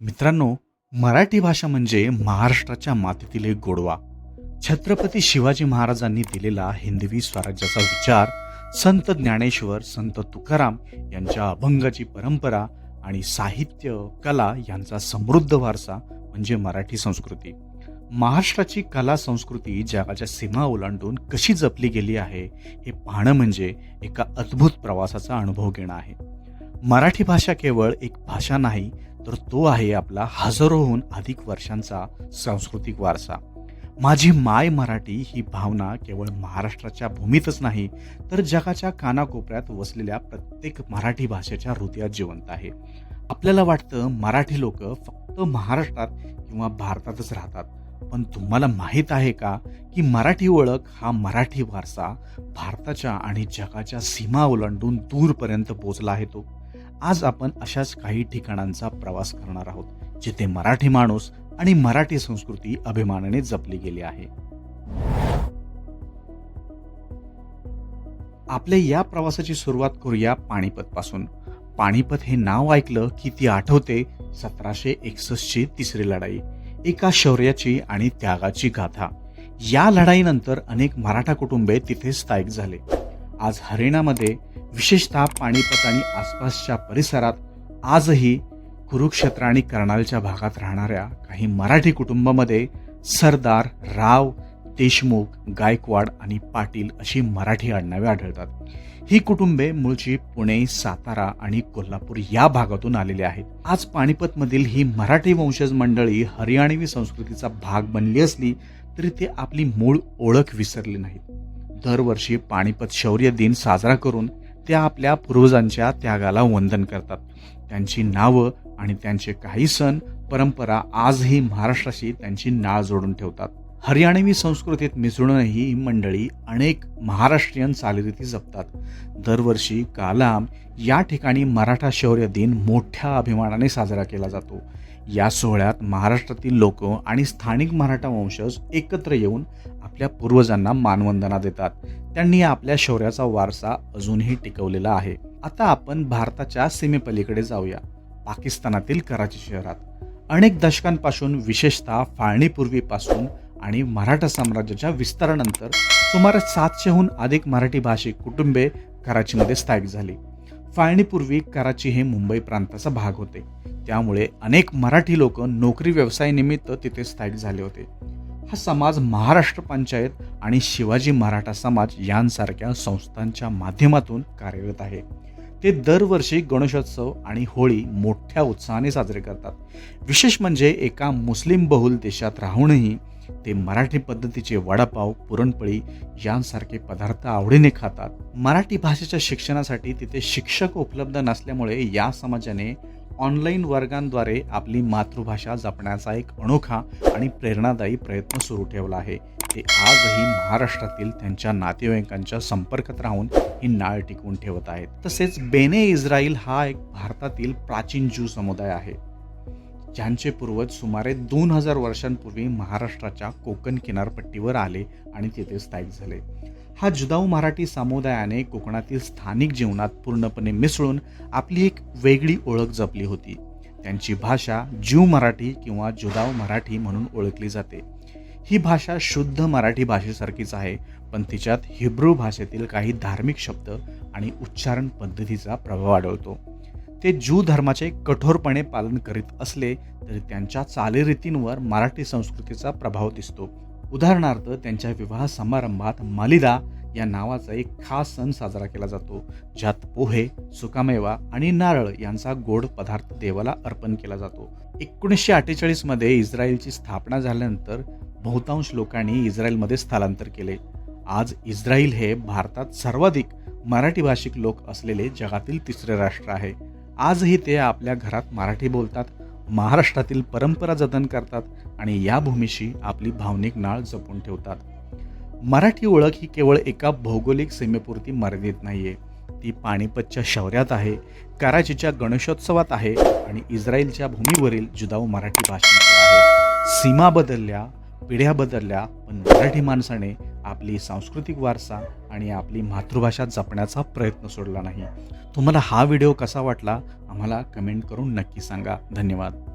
मित्रांनो मराठी भाषा म्हणजे महाराष्ट्राच्या मातीतील एक गोडवा. छत्रपती शिवाजी महाराजांनी दिलेला हिंदवी स्वराज्याचा विचार संत ज्ञानेश्वर संत तुकाराम यांच्या अभंगाची परंपरा आणि साहित्य कला यांचा समृद्ध वारसा म्हणजे मराठी संस्कृती. महाराष्ट्राची कला संस्कृती जगाच्या सीमा ओलांडून कशी जपली गेली आहे हे पाहणं म्हणजे एका अद्भुत प्रवासाचा अनुभव घेणं आहे. मराठी भाषा केवळ एक भाषा नाही तर तो आहे आपला हजारोहून अधिक वर्षांचा सांस्कृतिक वारसा. माझी माय मराठी ही भावना केवळ महाराष्ट्राच्या भूमीतच नाही तर जगाच्या कानाकोपऱ्यात वसलेल्या प्रत्येक मराठी भाषेच्या हृदयात जिवंत आहे. आपल्याला वाटतं मराठी लोक फक्त महाराष्ट्रात किंवा भारतातच राहतात पण तुम्हाला माहीत आहे का की मराठी ओळख हा मराठी वारसा भारताच्या आणि जगाच्या सीमा ओलांडून दूरपर्यंत पोचला आहे तो? आज आपण अशाच काही ठिकाणांचा प्रवास करणार आहोत जिथे मराठी माणूस आणि मराठी संस्कृती अभिमानाने जपली गेली आहे. आपल्या या प्रवासाची सुरुवात करूया पाणीपत पासून पाणीपत हे नाव ऐकलं की ती आठवते सतराशे एकसष्टची तिसरी लढाई एका शौर्याची आणि त्यागाची गाथा. या लढाईनंतर अनेक मराठा कुटुंबे तिथे स्थायिक झाले. आज हरियाणामध्ये विशेषतः पाणीपत आणि आसपासच्या परिसरात आजही कुरुक्षेत्र आणि कर्नालच्या भागात राहणाऱ्या काही मराठी कुटुंबामध्ये सरदार राव देशमुख गायकवाड आणि पाटील अशी मराठी आडनावे आढळतात. ही कुटुंबे मूळची पुणे सातारा आणि कोल्हापूर या भागातून आलेली आहेत. आज पानिपतमधील ही मराठी वंशज मंडळी हरियाणवी संस्कृतीचा भाग बनली असली तरी ते आपली मूळ ओळख विसरली नाहीत. दरवर्षी पानिपत शौर्य दिन साजरा करून त्या आपल्या पूर्वजांच्या त्यागाला वंदन करतात. त्यांची नावं आणि त्यांचे काही सण परंपरा आजही महाराष्ट्राशी त्यांची नाळ जोडून ठेवतात. हरियाणवी संस्कृतीत मिसळूनही ही मंडळी अनेक महाराष्ट्रीयन चालीरीती जपतात. दरवर्षी कालाम या ठिकाणी मराठा शौर्य दिन मोठ्या अभिमानाने साजरा केला जातो. या सोहळ्यात महाराष्ट्रातील लोक आणि स्थानिक मराठा वंशज एकत्र येऊन आपल्या पूर्वजांना मानवंदना देतात. त्यांनी आपल्या शौर्याचा वारसा अजूनही टिकवलेला आहे. आता आपण भारताच्या सीमेपलीकडे जाऊया पाकिस्तानातील कराची शहरात. अनेक दशकांपासून विशेषतः फाळणीपूर्वीपासून आणि मराठा साम्राज्याच्या विस्तारानंतर सुमारे सातशेहून अधिक मराठी भाषिक कुटुंबे कराचीमध्ये स्थायिक झाली. फाळणीपूर्वी कराची हे मुंबई प्रांताचा भाग होते. त्यामुळे अनेक मराठी लोक नोकरी व्यवसायानिमित्त तिथे स्थायिक झाले होते. हा समाज महाराष्ट्र पंचायत आणि शिवाजी मराठा समाज यांसारख्या संस्थांच्या माध्यमातून कार्यरत आहे. ते दरवर्षी गणेशोत्सव आणि होळी मोठ्या उत्साहाने साजरे करतात. विशेष म्हणजे एका मुस्लिम बहुल देशात राहूनही ते मराठी पद्धतीचे वडापाव पुरणपोळी यांसारखे पदार्थ आवडीने खातात. मराठी भाषेच्या शिक्षणासाठी तिथे शिक्षक उपलब्ध नसल्यामुळे या समाजाने ऑनलाईन वर्गांद्वारे आपली मातृभाषा जपण्याचा एक अनोखा आणि प्रेरणादायी प्रयत्न सुरू ठेवला आहे. ते आजही महाराष्ट्रातील त्यांच्या नातेवाईकांच्या संपर्कात राहून ही नाळ टिकवून ठेवत आहेत. तसेच बेने इस्रायल हा एक भारतातील प्राचीन ज्यू समुदाय आहे. ज्यांचे पूर्वज सुमारे दोन हजार वर्षांपूर्वी महाराष्ट्राच्या कोकण किनारपट्टीवर आले आणि तिथे स्थायिक झाले. हा जुदाऊ मराठी समुदायाने कोकणातील स्थानिक जीवनात पूर्णपणे मिसळून आपली एक वेगळी ओळख जपली होती. त्यांची भाषा ज्यू मराठी किंवा जुदाऊ मराठी म्हणून ओळखली जाते. ही भाषा शुद्ध मराठी भाषेसारखीच आहे पण तिच्यात हिब्रू भाषेतील काही धार्मिक शब्द आणि उच्चारण पद्धतीचा प्रभाव आढळतो. ते ज्यू धर्माचे कठोरपणे पालन करीत असले तरी त्यांच्या चालीरीतींवर मराठी संस्कृतीचा प्रभाव दिसतो. उदाहरणार्थ त्यांच्या विवाह समारंभात मालिदा या नावाचा एक खास सण साजरा केला जातो ज्यात पोहे सुकामेवा आणि नारळ यांचा गोड पदार्थ देवाला अर्पण केला जातो. एकोणीसशे अठ्ठेचाळीसमध्ये इस्रायलची स्थापना झाल्यानंतर बहुतांश लोकांनी इस्रायलमध्ये स्थलांतर केले. आज इस्रायल हे भारतात सर्वाधिक मराठी भाषिक लोक असलेले जगातील तिसरे राष्ट्र आहे. आजही ते आपल्या घरात मराठी बोलतात महाराष्ट्रातील परंपरा जतन करतात आणि या भूमीशी आपली भावनिक नाळ जपून ठेवतात. मराठी ओळख ही केवळ एका भौगोलिक सीमेपुरती मर्यादित नाहीये. ती पाणीपतच्या शौर्यात आहे कराचीच्या गणेशोत्सवात आहे आणि इस्रायलच्या भूमीवरील जुदाऊ मराठी भाषेमध्ये आहे. सीमा बदलल्या पिढ्या बदलल्या पण मराठी माणसाने आपली सांस्कृतिक वारसा आणि आपली मातृभाषा जपण्याचा प्रयत्न सोडला नाही. तुम्हाला हा व्हिडिओ कसा वाटला आम्हाला कमेंट करून नक्की सांगा. धन्यवाद.